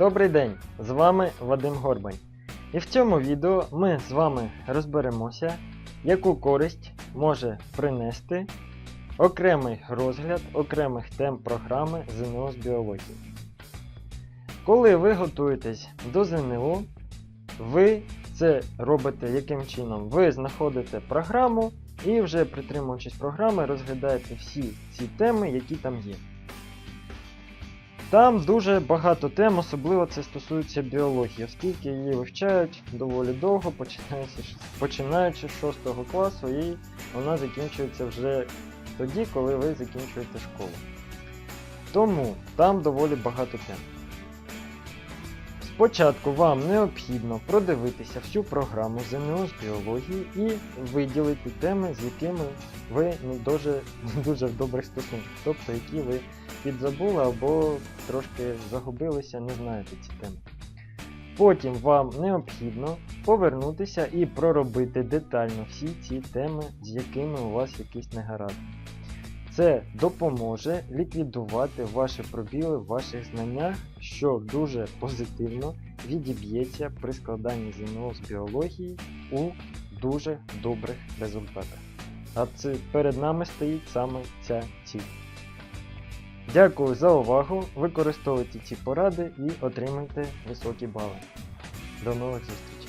Добрий день! З вами Вадим Горбань. І в цьому відео ми з вами розберемося, яку користь може принести окремий розгляд окремих тем програми ЗНО з біології. Коли ви готуєтесь до ЗНО, ви це робите яким чином? Ви знаходите програму і вже притримуючись програми, розглядаєте всі ці теми, які там є. Там дуже багато тем, особливо це стосується біології, оскільки її вивчають доволі довго, починаючи, з- 6 класу, і вона закінчується вже тоді, коли ви закінчуєте школу. Тому там доволі багато тем. Спочатку вам необхідно продивитися всю програму ЗНО з біології і виділити теми, з якими ви не дуже, не дуже в добрих стосунках, тобто які ви підзабули або трошки загубилися, не знаєте ці теми. Потім вам необхідно повернутися і проробити детально всі ці теми, з якими у вас якісь негаразди. Це допоможе ліквідувати ваші пробіли в ваших знаннях, що дуже позитивно відіб'ється при складанні ЗНО з біології у дуже добрих результатах. А це перед нами стоїть саме ця ціль. Дякую за увагу. Використовуйте ці поради і отримайте високі бали. До нових зустрічей!